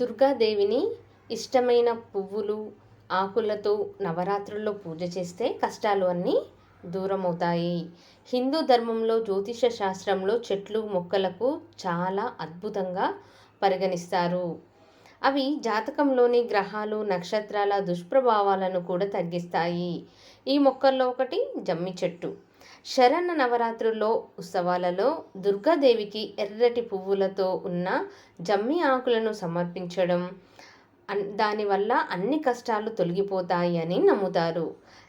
దుర్గాదేవిని ఇష్టమైన పువ్వులు ఆకులతో నవరాత్రుల్లో పూజ చేస్తే కష్టాలు అన్నీ దూరమవుతాయి. హిందూ ధర్మంలో జ్యోతిష శాస్త్రంలో చెట్లు మొక్కలకు చాలా అద్భుతంగా పరిగణిస్తారు. అవి జాతకంలోని గ్రహాలు నక్షత్రాల దుష్ప్రభావాలను కూడా తగ్గిస్తాయి. ఈ మొక్కల్లో ఒకటి జమ్మి చెట్టు. శరణ నవరాత్రుల్లో ఉత్సవాలలో దుర్గాదేవికి ఎర్రటి పువ్వులతో ఉన్న జమ్మి ఆకులను సమర్పించడం దానివల్ల అన్ని కష్టాలు తొలగిపోతాయి అని నమ్ముతారు.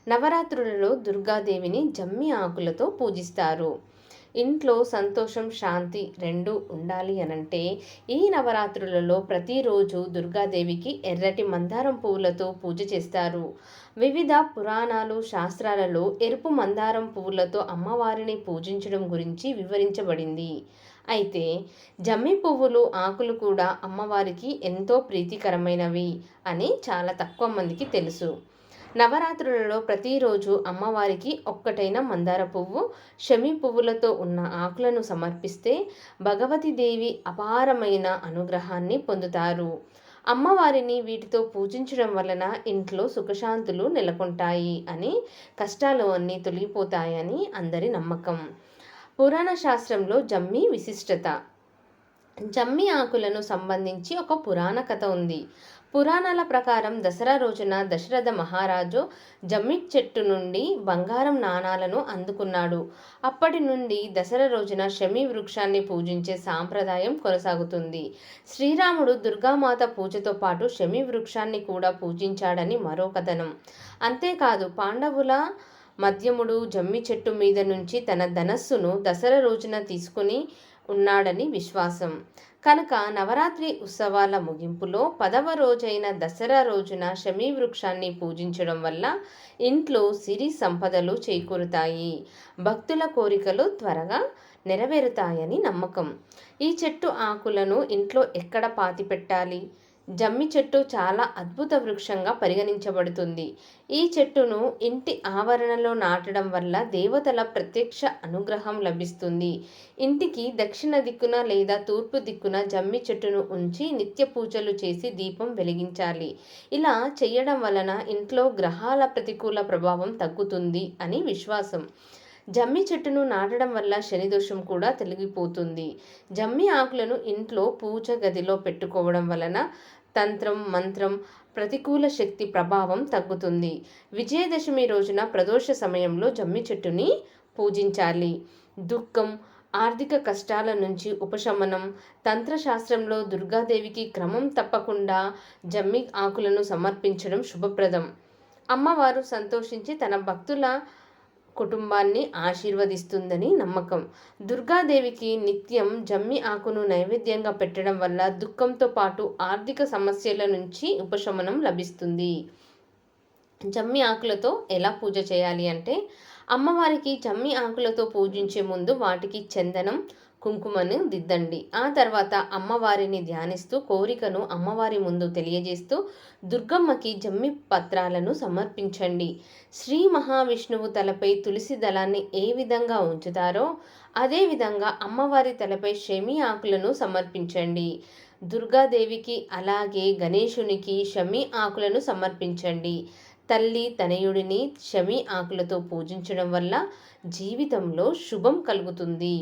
నవరాత్రులలో దుర్గాదేవిని జమ్మి ఆకులతో పూజిస్తారు. ఇంట్లో సంతోషం శాంతి రెండు ఉండాలి అనంటే ఈ నవరాత్రులలో ప్రతిరోజు దుర్గాదేవికి ఎర్రటి మందారం పువ్వులతో పూజ చేస్తారు. వివిధ పురాణాలు శాస్త్రాలలో ఎరుపు మందారం పువ్వులతో అమ్మవారిని పూజించడం గురించి వివరించబడింది. అయితే జమ్మి పువ్వులు ఆకులు కూడా అమ్మవారికి ఎంతో ప్రీతికరమైనవి అని చాలా తక్కువ మందికి తెలుసు. నవరాత్రులలో ప్రతిరోజు అమ్మవారికి ఒక్కటైన మందార పువ్వు షమి పువ్వులతో ఉన్న ఆకులను సమర్పిస్తే భగవతీదేవి అపారమైన అనుగ్రహాన్ని పొందుతారు. అమ్మవారిని వీటితో పూజించడం వలన ఇంట్లో సుఖశాంతులు నెలకొంటాయి అని కష్టాలు అన్నీ తొలగిపోతాయని అందరి నమ్మకం. పురాణ శాస్త్రంలో జమ్మి విశిష్టత. జమ్మి ఆకులను సంబంధించి ఒక పురాణ కథ ఉంది. పురాణాల ప్రకారం దసరా రోజున దశరథ మహారాజు జమ్మి చెట్టు నుండి బంగారం నాణాలను అందుకున్నాడు. అప్పటి నుండి దసరా రోజున శమి వృక్షాన్ని పూజించే సాంప్రదాయం కొనసాగుతుంది. శ్రీరాముడు దుర్గామాత పూజతో పాటు శమి వృక్షాన్ని కూడా పూజించాడని మరో కథనం. అంతేకాదు పాండవుల మద్యముడు జమ్మి చెట్టు మీద నుంచి తన ధనస్సును దసరా రోజున తీసుకుని ఉన్నాడని విశ్వాసం. కనుక నవరాత్రి ఉత్సవాల ముగింపులో పదవ రోజైన దసరా రోజున శమీ వృక్షాన్ని పూజించడం వల్ల ఇంట్లో సిరి సంపదలు చేకూరుతాయి. భక్తుల కోరికలు త్వరగా నెరవేరుతాయని నమ్మకం. ఈ చెట్టు ఆకులను ఇంట్లో ఎక్కడ పాతి పెట్టాలి జమ్మి చెట్టు చాలా అద్భుత వృక్షంగా పరిగణించబడుతుంది. ఈ చెట్టును ఇంటి ఆవరణలో నాటడం వల్ల దేవతల ప్రత్యక్ష అనుగ్రహం లభిస్తుంది. ఇంటికి దక్షిణ దిక్కున లేదా తూర్పు దిక్కున జమ్మి చెట్టును ఉంచి నిత్య పూజలు చేసి దీపం వెలిగించాలి. ఇలా చేయడం వలన ఇంట్లో గ్రహాల ప్రతికూల ప్రభావం తగ్గుతుంది అని విశ్వాసం. జమ్మి చెట్టును నాటడం వల్ల శనిదోషం కూడా తొలగిపోతుంది. జమ్మి ఆకులను ఇంట్లో పూజ గదిలో పెట్టుకోవడం వలన తంత్రం మంత్రం ప్రతికూల శక్తి ప్రభావం తగ్గుతుంది. విజయదశమి రోజున ప్రదోష సమయంలో జమ్మి చెట్టుని పూజించాలి. దుఃఖం ఆర్థిక కష్టాల నుంచి ఉపశమనం తంత్రశాస్త్రంలో దుర్గాదేవికి క్రమం తప్పకుండా జమ్మి ఆకులను సమర్పించడం శుభప్రదం. అమ్మవారు సంతోషించి తన భక్తుల కుటుంబాన్ని ఆశీర్వదిస్తుందని నమ్మకం. దుర్గాదేవికి నిత్యం జమ్మి ఆకును నైవేద్యంగా పెట్టడం వల్ల దుఃఖంతో పాటు ఆర్థిక సమస్యల నుంచి ఉపశమనం లభిస్తుంది. జమ్మి ఆకులతో ఎలా పూజ చేయాలి అంటే అమ్మవారికి జమ్మి ఆకులతో పూజించే ముందు వాటికి చందనం కుంకుమను దిద్దండి. ఆ తర్వాత అమ్మవారిని ధ్యానిస్తూ కోరికను అమ్మవారి ముందు తెలియజేస్తూ దుర్గమ్మకి జమ్మి పత్రాలను సమర్పించండి. శ్రీ మహావిష్ణువు తలపై తులసి దళాన్ని ఏ విధంగా ఉంచుతారో అదేవిధంగా అమ్మవారి తలపై షమి ఆకులను సమర్పించండి. దుర్గాదేవికి అలాగే గణేశునికి షమి ఆకులను సమర్పించండి. తల్లి తనయుడిని షమి ఆకులతో పూజించడం వల్ల జీవితంలో శుభం కలుగుతుంది.